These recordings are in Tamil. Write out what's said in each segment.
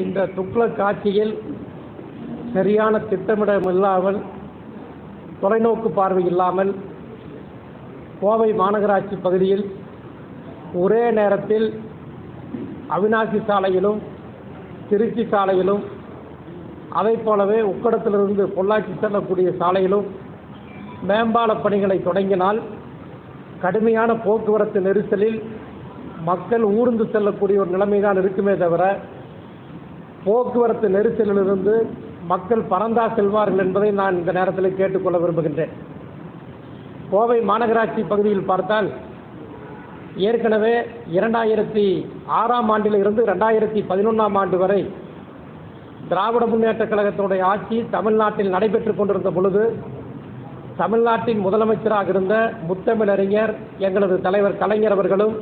இந்த துக்ளக் ஆட்சியில் சரியான திட்டமிடம் இல்லாமல் தொலைநோக்கு பார்வை இல்லாமல் கோவை மாநகராட்சி பகுதியில் ஒரே நேரத்தில் அவினாசி சாலையிலும் திருச்சி சாலையிலும் அதைப் போலவே உக்கடத்திலிருந்து பொள்ளாச்சி செல்லக்கூடிய சாலையிலும் மேம்பால பணிகளை தொடங்கினால் கடுமையான போக்குவரத்து நெரிசலில் மக்கள் ஊர்ந்து செல்லக்கூடிய ஒரு நிலைமை தான் இருக்குமே தவிர போக்குவரத்து நெரிசலிலிருந்து மக்கள் பறந்தா செல்வார்கள் என்பதை நான் இந்த நேரத்தில் கேட்டுக்கொள்ள விரும்புகின்றேன். கோவை மாநகராட்சி பகுதியில் பார்த்தால் ஏற்கனவே இரண்டாயிரத்தி ஆறாம் ஆண்டில் இருந்து ரெண்டாயிரத்தி பதினொன்றாம் ஆண்டு வரை திராவிட முன்னேற்றக் கழகத்தினுடைய ஆட்சி தமிழ்நாட்டில் நடைபெற்று கொண்டிருந்த பொழுது தமிழ்நாட்டின் முதலமைச்சராக இருந்த முத்தமிழறிஞர் எங்களது தலைவர் கலைஞர் அவர்களும்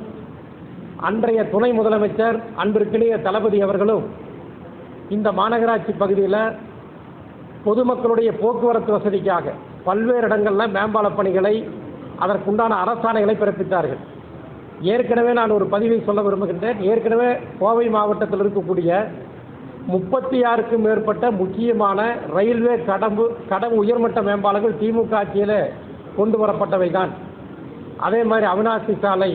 அன்றைய துணை முதலமைச்சர் அன்பிற்கினிய தளபதி அவர்களும் இந்த மாநகராட்சி பகுதியில் பொதுமக்களுடைய போக்குவரத்து வசதிக்காக பல்வேறு இடங்களில் மேம்பால பணிகளை அதற்குண்டான அரசாணைகளை பிறப்பித்தார்கள். ஏற்கனவே நான் ஒரு பதிவை சொல்ல விரும்புகின்றேன். ஏற்கனவே கோவை மாவட்டத்தில் இருக்கக்கூடிய முப்பத்தி ஆறுக்கும் மேற்பட்ட முக்கியமான ரயில்வே கடம்பு கடம்பு உயர்மட்ட மேம்பாலங்கள் திமுக ஆட்சியில் கொண்டு வரப்பட்டவை தான் அதே மாதிரி அவினாசி சாலை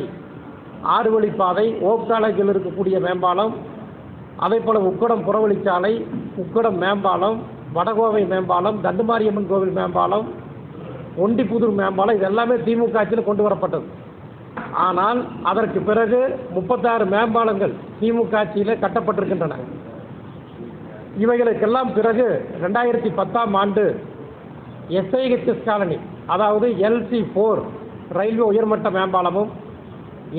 ஆறுவழிப்பாதை ஓப் காலேஜில் இருக்கக்கூடிய மேம்பாலம் அதே போல் உக்கடம் புறவழிச்சாலை உக்கடம் மேம்பாலம் வடகோவை மேம்பாலம் தண்டுமாரியம்மன் கோவில் மேம்பாலம் ஒண்டிப்புதூர் மேம்பாலம் இது எல்லாமே திமுக ஆட்சியில் கொண்டு வரப்பட்டது. ஆனால் அதற்கு பிறகு முப்பத்தாறு மேம்பாலங்கள் திமுக ஆட்சியில் கட்டப்பட்டிருக்கின்றன. இவைகளுக்கெல்லாம் பிறகு ரெண்டாயிரத்தி பத்தாம் ஆண்டு எஸ்ஐஹெச்எஸ் காலனி அதாவது எல்சி ஃபோர் ரயில்வே உயர்மட்ட மேம்பாலமும்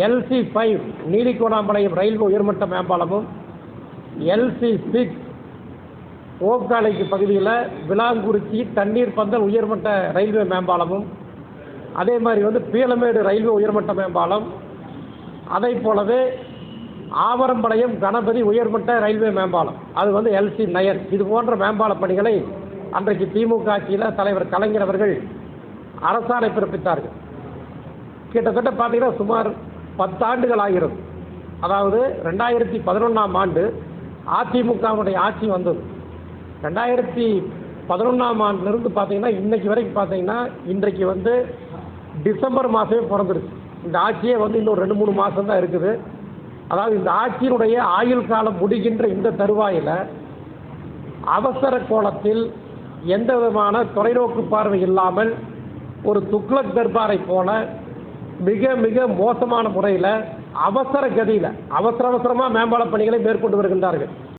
எல்சி ஃபைவ் நீலிகோணாம்பாளையம் ரயில்வே உயர்மட்ட மேம்பாலமும் எல்சி சிக்ஸ் ஓப்காலைக்கு பகுதியில் விளாங்குறிச்சி தண்ணீர் பந்தல் உயர்மட்ட ரயில்வே மேம்பாலமும் அதே மாதிரி வந்து பீலமேடு ரயில்வே உயர்மட்ட மேம்பாலம் அதை போலவே ஆவரம்பாளையம் கணபதி உயர்மட்ட ரயில்வே மேம்பாலம் அது வந்து எல்சி நயன் இது போன்ற மேம்பால பணிகளை அன்றைக்கு திமுக ஆட்சியில் தலைவர் கலைஞர் அவர்கள் அரசாணை பிறப்பித்தார்கள். கிட்டத்தட்ட பார்த்தீங்கன்னா சுமார் பத்தாண்டுகள் ஆகிறது. அதாவது ரெண்டாயிரத்தி பதினொன்றாம் ஆண்டு அதிமுகவுடைய ஆட்சி வந்தது. ரெண்டாயிரத்தி பதினொன்றாம் ஆண்டுலேருந்து பார்த்தீங்கன்னா இன்றைக்கு வரைக்கும் பார்த்தீங்கன்னா இன்றைக்கு வந்து டிசம்பர் மாதமே பிறந்துருச்சு. இந்த ஆட்சியே வந்து இன்னும் ரெண்டு மூணு மாதம் தான் இருக்குது. அதாவது இந்த ஆட்சியினுடைய ஆயுள் காலம் முடிகின்ற இந்த தருவாயில் அவசர கோலத்தில் எந்த விதமான தொலைநோக்கு பார்வை இல்லாமல் ஒரு துக்ளக் தர்பாரை போல மிக மிக மோசமான முறையில் அவசர கதியில் அவசர அவசரமாக மேம்பால பணிகளை மேற்கொண்டு வருகின்றார்கள்.